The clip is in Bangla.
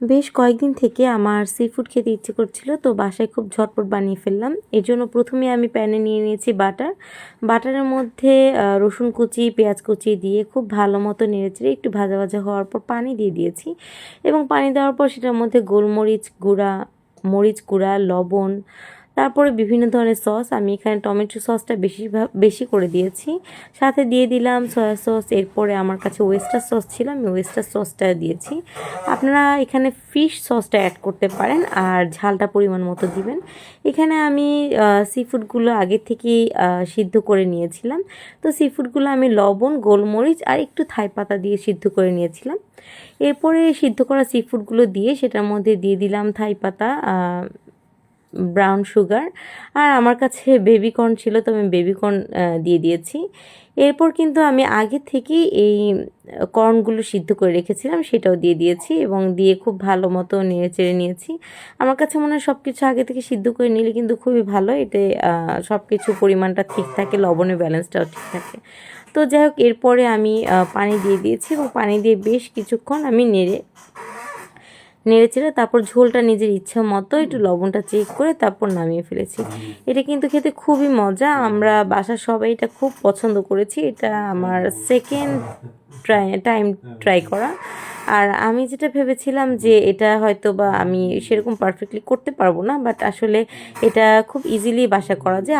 বেশ কয়েকদিন থেকে আমার সি ফুড খেতে ইচ্ছে করছিল, তো বাসায় খুব ঝটপট বানিয়ে ফেললাম। এর জন্য প্রথমে আমি প্যানে নিয়ে নিয়েছি বাটার। বাটারের মধ্যে রসুন কুচি, পেঁয়াজ কুচি দিয়ে খুব ভালো মতো নেড়েচেড়ে একটু ভাজা ভাজা হওয়ার পর পানি দিয়ে দিয়েছি। এবং পানি দেওয়ার পর সেটার মধ্যে গোলমরিচ গুঁড়া, মরিচ গুঁড়া, লবণ তারপরে বিভিন্ন ধরনের সস, আমি এখানে টমেটো সসটা বেশি বেশি করে দিয়েছি। সাথে দিয়ে দিলাম সয়া সস, এরপরে আমার কাছে ওয়েস্টার সস ছিল, আমি ওয়েস্টার সসটা দিয়েছি। আপনারা এখানে ফিশ সসটা অ্যাড করতে পারেন, আর ঝালটা পরিমাণ মতো দিবেন। এখানে আমি সি ফুডগুলো আগে থেকেই সিদ্ধ করে নিয়েছিলাম। তো সি ফুডগুলো আমি লবণ, গোলমরিচ আর একটু থাই পাতা দিয়ে সিদ্ধ করে নিয়েছিলাম। এরপরে সিদ্ধ করা সি ফুডগুলো দিয়ে সেটার মধ্যে দিয়ে দিলাম থাই পাতা ব্রাউন সুগার আর আমার কাছে বেবি কর্ন ছিল, তো আমি বেবি কর্ন দিয়ে দিয়েছি। এরপর কিন্তু আমি আগে থেকেই এই কর্নগুলো সিদ্ধ করে রেখেছিলাম, সেটাও দিয়ে দিয়েছি এবং দিয়ে খুব ভালো মতো নেড়ে চেড়ে নিয়েছি। আমার কাছে মনে হয় সব কিছু আগে থেকে সিদ্ধ করে নিলে কিন্তু খুবই ভালো, এতে সব কিছু পরিমাণটা ঠিক থাকে, লবণের ব্যালেন্সটাও ঠিক থাকে। তো যাই হোক, এরপরে আমি পানি দিয়ে দিয়েছি এবং পানি দিয়ে বেশ কিছুক্ষণ আমি নেড়ে নেড়ে চেড়ে তারপর ঝোলটা নিজের ইচ্ছা মতো একটু লবণটা চেক করে তারপর নামিয়ে ফেলেছি। এটা কিন্তু খেতে খুবই মজা। আমরা বাসার সবাই এটা খুব পছন্দ করেছি। এটা আমার সেকেন্ড ট্রাই টাইম ট্রাই করা। আর আমি যেটা ভেবেছিলাম যে এটা হয়তো বা আমি সেরকম পারফেক্টলি করতে পারব না বাট আসলে এটা খুব ইজিলি বাসা করা যায়।